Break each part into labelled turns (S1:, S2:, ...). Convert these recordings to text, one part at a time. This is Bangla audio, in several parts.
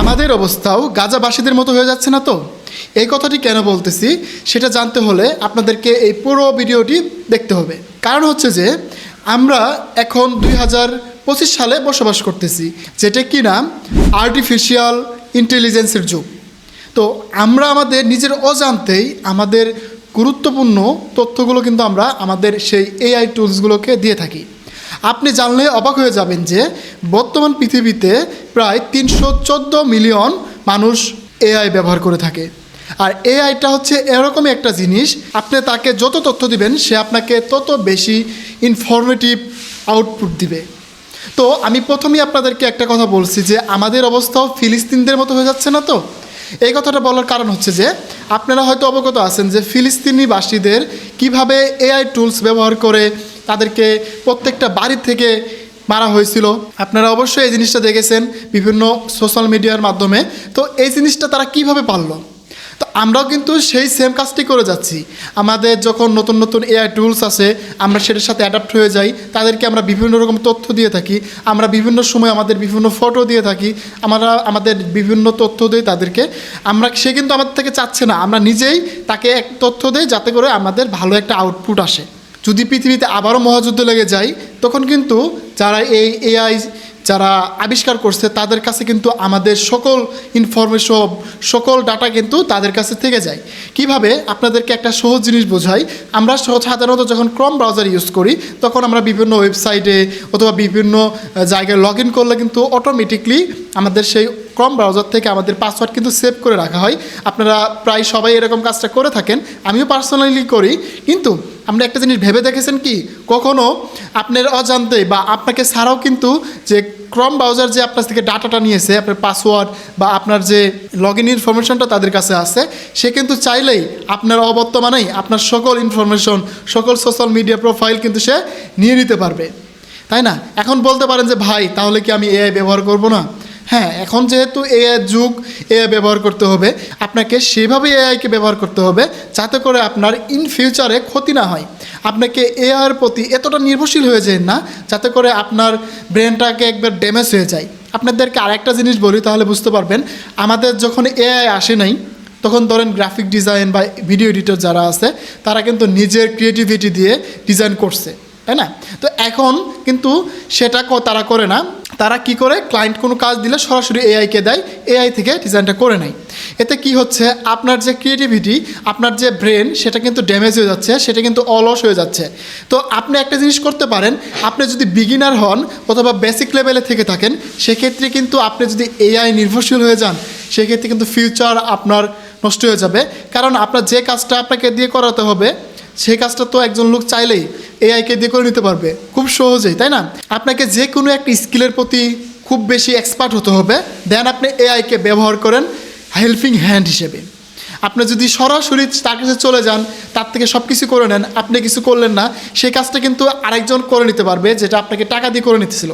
S1: আমাদের অবস্থাও গাজাবাসীদের মতো হয়ে যাচ্ছে না তো? এই কথাটি কেন বলতেছি? সেটা জানতে হলে আপনাদেরকে এই পুরো ভিডিওটি দেখতে হবে। কারণ হচ্ছে যে, আমরা এখন দুই হাজার পঁচিশ সালে বসবাস করতেছি, যেটা কি না আর্টিফিশিয়াল ইন্টেলিজেন্সের যুগ। তো আমরা আমাদের নিজের অজান্তেই আমাদের গুরুত্বপূর্ণ তথ্যগুলো কিন্তু আমরা আমাদের সেই এআই টুলসগুলোকে দিয়ে থাকি। আপনি জানলে অবাক হয়ে যাবেন যে বর্তমান পৃথিবীতে প্রায় তিনশো চোদ্দ মিলিয়ন মানুষ এআই ব্যবহার করে থাকে। আর এআইটা হচ্ছে এরকমই একটা জিনিস, আপনি তাকে যত তথ্য দিবেন, সে আপনাকে তত বেশি ইনফরমেটিভ আউটপুট দিবে। তো আমি প্রথমেই আপনাদেরকে একটা কথা বলছি যে আমাদের অবস্থাও ফিলিস্তিনদের মতো হয়ে যাচ্ছে না তো? এই কথাটা বলার কারণ হচ্ছে যে আপনারা হয়তো অবগত আছেন যে ফিলিস্তিনিবাসীদের কীভাবে এআই টুলস ব্যবহার করে তাদেরকে প্রত্যেকটা বাড়ি থেকে মারা হয়েছিল। আপনারা অবশ্যই এই জিনিসটা দেখেছেন বিভিন্ন সোশ্যাল মিডিয়ার মাধ্যমে। তো এই জিনিসটা তারা কীভাবে পারল? তো আমরাও কিন্তু সেই সেম কাজটি করে যাচ্ছি। আমাদের যখন নতুন নতুন এআই টুলস আছে আমরা সেটার সাথে অ্যাডাপ্ট হয়ে যাই। তাদেরকে আমরা বিভিন্ন রকম তথ্য দিয়ে থাকি। আমরা বিভিন্ন সময় আমাদের বিভিন্ন ফটো দিয়ে থাকি। আমরা আমাদের বিভিন্ন তথ্য দিই তাদেরকে। আমরা, সে কিন্তু আমাদের থেকে চাচ্ছে না। আমরা নিজেই তাকে এক তথ্য দিই যাতে করে আমাদের ভালো একটা আউটপুট আসে। যদি পৃথিবীতে আবারও মহাযুদ্ধ লেগে যায়, তখন কিন্তু যারা এই এআই যারা আবিষ্কার করছে, তাদের কাছে কিন্তু আমাদের সকল ইনফরমেশন সকল ডাটা কিন্তু তাদের কাছে থেকে যায়। কীভাবে? আপনাদেরকে একটা সহজ জিনিস বোঝাই। আমরা সাধারণত যখন ক্রম ব্রাউজার ইউজ করি, তখন আমরা বিভিন্ন ওয়েবসাইটে অথবা বিভিন্ন জায়গায় লগ ইন করলে কিন্তু অটোমেটিকলি আমাদের সেই ক্রম ব্রাউজার থেকে আমাদের পাসওয়ার্ড কিন্তু সেভ করে রাখা হয়। আপনারা প্রায় সবাই এরকম কাজটা করে থাকেন। আমিও পার্সোনালি করি। কিন্তু আপনি একটা জিনিস ভেবে দেখেছেন কি? কখনো আপনার অজান্তে বা আপনাকে ছাড়াও কিন্তু যে ক্রম ব্রাউজার যে আপনার থেকে ডাটাটা নিয়েছে, আপনার পাসওয়ার্ড বা আপনার যে লগ ইন ইনফরমেশনটা তাদের কাছে আছে, সে কিন্তু চাইলেই আপনার অবর্তমানেই আপনার সকল ইনফরমেশন সকল সোশ্যাল মিডিয়া প্রোফাইল কিন্তু সে নিয়ে নিতে পারবে। তাই না? এখন বলতে পারেন যে, ভাই, তাহলে কি আমি এআই ব্যবহার করব না? হ্যাঁ এখন যেহেতু এআই যুগ এআই ব্যবহার করতে হবে, আপনাকে সেভাবে এআইকে ব্যবহার করতে হবে যাতে করে আপনার ইন ফিউচারে ক্ষতি না হয়। আপনাকে এআইয়ের প্রতি এতটা নির্ভরশীল হয়ে যায় না, যাতে করে আপনার ব্রেনটাকে একবার ড্যামেজ হয়ে যায়। আপনাদেরকে আরেকটা জিনিস বলি, তাহলে বুঝতে পারবেন, আমাদের যখন এআই আসে নাই, তখন ধরেন গ্রাফিক ডিজাইন বা ভিডিও এডিটর যারা আছে, তারা কিন্তু নিজের ক্রিয়েটিভিটি দিয়ে ডিজাইন করছে, তাই না? তো এখন কিন্তু সেটা তারা করে না তারা কি করে? ক্লায়েন্ট কোনো কাজ দিলে সরাসরি এআইকে দেয় এআই থেকে ডিজাইনটা করে নেয়। এতে কি হচ্ছে? আপনার যে ক্রিয়েটিভিটি আপনার যে ব্রেন সেটা কিন্তু ড্যামেজ হয়ে যাচ্ছে, সেটা কিন্তু অলস হয়ে যাচ্ছে। তো আপনি একটা জিনিস করতে পারেন, আপনি যদি বিগিনার হন অথবা বেসিক লেভেলে থেকে থাকেন, সেক্ষেত্রে কিন্তু আপনি যদি এআই নির্ভরশীল হয়ে যান, সেক্ষেত্রে কিন্তু ফিউচার আপনার নষ্ট হয়ে যাবে। কারণ আপনার যে কাজটা আপনাকে দিয়ে করাতে হবে সেই কাজটা তো একজন লোক চাইলেই এআইকে দিয়ে করে নিতে পারবে। খুব সহজেই, তাই না? আপনাকে যে কোনো একটা স্কিলের প্রতি খুব বেশি এক্সপার্ট হতে হবে। দেন আপনি এআইকে ব্যবহার করেন হেল্পিং হ্যান্ড হিসেবে। আপনি যদি সরাসরি তার কাছে চলে যান, তার থেকে সব কিছু করে নেন, আপনি কিছু করলেন না সেই কাজটা কিন্তু আরেকজন করে নিতে পারবে, যেটা আপনাকে টাকা দিয়ে করে নিতেছিল।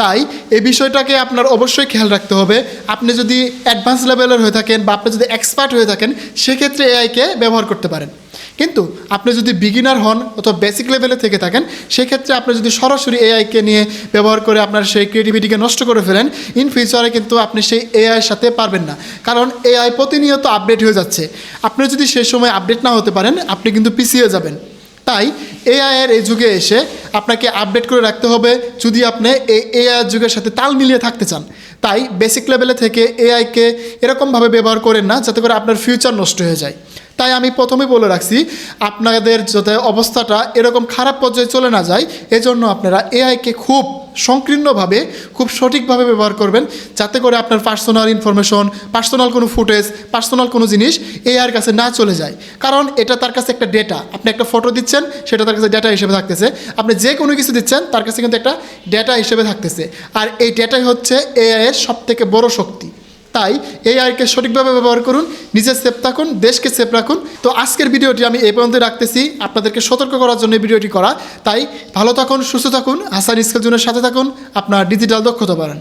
S1: তাই এই বিষয়টাকে আপনার অবশ্যই খেয়াল রাখতে হবে। আপনি যদি অ্যাডভান্স লেভেলের হয়ে থাকেন বা আপনি যদি এক্সপার্ট হয়ে থাকেন, সেক্ষেত্রে এআইকে ব্যবহার করতে পারেন। কিন্তু আপনি যদি বিগিনার হন অথবা বেসিক লেভেলে থেকে থাকেন, সেক্ষেত্রে আপনি যদি সরাসরি এআইকে নিয়ে ব্যবহার করে আপনার সেই ক্রিয়েটিভিটিকে নষ্ট করে ফেলেন ইন ফিউচারে কিন্তু আপনি সেই এআইয়ের সাথে পারবেন না। কারণ এআই প্রতিনিয়ত আপডেট হয়ে যাচ্ছে। আপনি যদি সেই সময় আপডেট না হতে পারেন, আপনি কিন্তু পিছিয়ে যাবেন। তাই এআই এর এই যুগে এসে আপনাকে আপডেট করে রাখতে হবে যদি আপনি এই এআই যুগের সাথে তাল মিলিয়ে থাকতে চান। তাই বেসিক লেভেলে থেকে এআইকে এরকমভাবে ব্যবহার করেন না, যাতে করে আপনার ফিউচার নষ্ট হয়ে যায়। তাই আমি প্রথমে বলে রাখছি, আপনাদের যাতে অবস্থাটা এরকম খারাপ পর্যায়ে চলে না যায়, এজন্য আপনারা এআইকে খুব সংকীর্ণভাবে, খুব সঠিকভাবে ব্যবহার করবেন, যাতে করে আপনার পার্সোনাল ইনফরমেশন পার্সোনাল কোনো ফুটেজ পার্সোনাল কোনো জিনিস এআইয়ের কাছে না চলে যায়। কারণ এটা তার কাছে একটা ডেটা আপনি একটা ফটো দিচ্ছেন, সেটা তার কাছে ডেটা হিসেবে থাকতেছে। আপনি যে কোনো কিছু দিচ্ছেন, তার কাছে কিন্তু একটা ডেটা হিসেবে থাকতেছে। আর এই ডেটাই হচ্ছে এআইয়ের সব থেকে বড় শক্তি। তাই এই আইকে সঠিকভাবে ব্যবহার করুন, নিজে সেফ থাকুন, দেশকে সেফ রাখুন। তো আজকের ভিডিওটি আমি এই পর্যন্ত রাখতেছি। আপনাদেরকে সতর্ক করার জন্য ভিডিওটি করা। তাই ভালো থাকুন, সুস্থ থাকুন, হাসান স্কেল জুনের সাথে থাকুন। আপনার ডিজিটাল দক্ষতা বাড়ান।